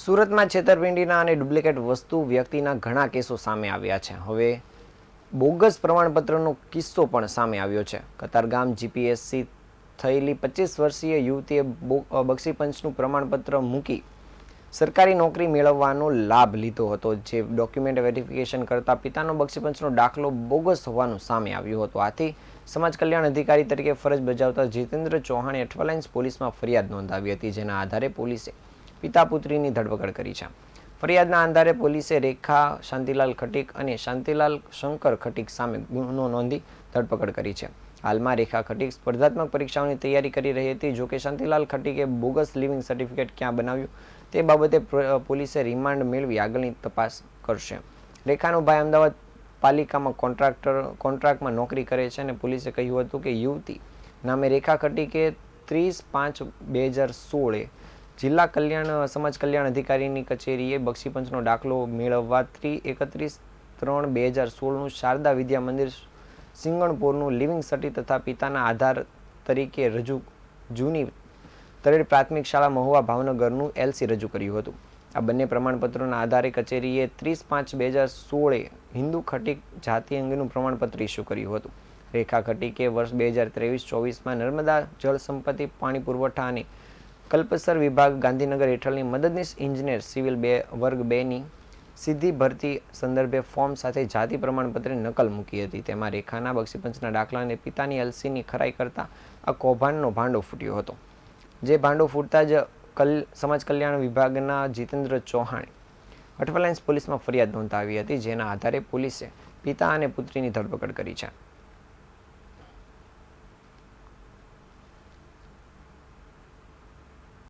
સુરતમાં છેતરપિંડીના અને ડુપ્લિકેટ વસ્તુ વ્યક્તિના ઘણા કેસો સામે આવ્યા છે. હવે બોગસ પ્રમાણપત્રનો કિસ્સો પણ સામે આવ્યો છે. કતારગામ જીપીએસસી થયેલી પચીસ વર્ષીય યુવતીએ બક્ષીપંચનું પ્રમાણપત્ર મૂકી સરકારી નોકરી મેળવવાનો લાભ લીધો હતો, જે ડોક્યુમેન્ટ વેરિફિકેશન કરતા પિતાનો બક્ષીપંચનો દાખલો બોગસ હોવાનું સામે આવ્યું હતું. આથી સમાજ કલ્યાણ અધિકારી તરીકે ફરજ બજાવતા જીતેન્દ્ર ચૌહાણે અઠવાલાઇન્સ પોલીસમાં ફરિયાદ નોંધાવી હતી, જેના આધારે પોલીસે પિતા પુત્રીની ધરપકડ કરી છે. ફરિયાદના આધારે પોલીસે રેખા, શાંતિલાલ ખટીક અને શાંતિલાલ શંકર ખટીક સામે ગુનો નોંધી ધરપકડ કરી છે. હાલમાં રેખા ખટીક સ્પર્ધાત્મક પરીક્ષાઓની તૈયારી કરી રહી હતી. જોકે શાંતિલાલ ખટીકે બોગસ લિવિંગ સર્ટિફિકેટ ક્યાં બનાવ્યું તે બાબતે પોલીસે રિમાન્ડ મેળવી આગળની તપાસ કરશે. રેખાનો ભાઈ અમદાવાદ પાલિકામાં કોન્ટ્રાક્ટર, કોન્ટ્રાક્ટમાં નોકરી કરે છે અને પોલીસે કહ્યું હતું કે યુવતી નામે રેખા ખટીકે ત્રીસ પાંચ બે હજાર સોળે જિલ્લા કલ્યાણ, સમાજ કલ્યાણ અધિકારીની કચેરીએ બક્ષીપંચનો દાખલો મેળવવા ત્રી એકત્રીસ ત્રણ બે હજાર સોળનું શારદા વિદ્યા મંદિર સિંગણપુરનું લિવિંગ સર્ટી તથા પિતાના આધાર તરીકે રજૂ જૂની તરેડ પ્રાથમિક શાળા મહુવા ભાવનગરનું એલસી રજૂ કર્યું હતું. આ બંને પ્રમાણપત્રોના આધારે કચેરીએ ત્રીસ પાંચ બે હજાર સોળે હિન્દુ ખટીક જાતિ અંગેનું પ્રમાણપત્ર ઇસ્યુ કર્યું હતું. રેખા ખટીકે વર્ષ બે હજાર ત્રેવીસ ચોવીસમાં નર્મદા જળ સંપત્તિ પાણી પુરવઠા અને કલ્પસર વિભાગ ગાંધીનગર હેઠળની મદદનીશ ઇજનેર સિવિલ બે, વર્ગ બેની સીધી ભરતી સંદર્ભે ફોર્મ સાથે જાતિ પ્રમાણપત્રની નકલ મૂકી હતી. તેમાં રેખાના, બક્ષીપંચના દાખલા અને પિતાની એલસીની ખરાઈ કરતા આ કૌભાંડનો ભાંડો ફૂટ્યો હતો. જે ભાંડો ફૂટતા જ કલ, સમાજ કલ્યાણ વિભાગના જીતેન્દ્ર ચૌહાણે અઠવાલાઇન્સ પોલીસમાં ફરિયાદ નોંધાવી હતી, જેના આધારે પોલીસે પિતા અને પુત્રીની ધરપકડ કરી છે.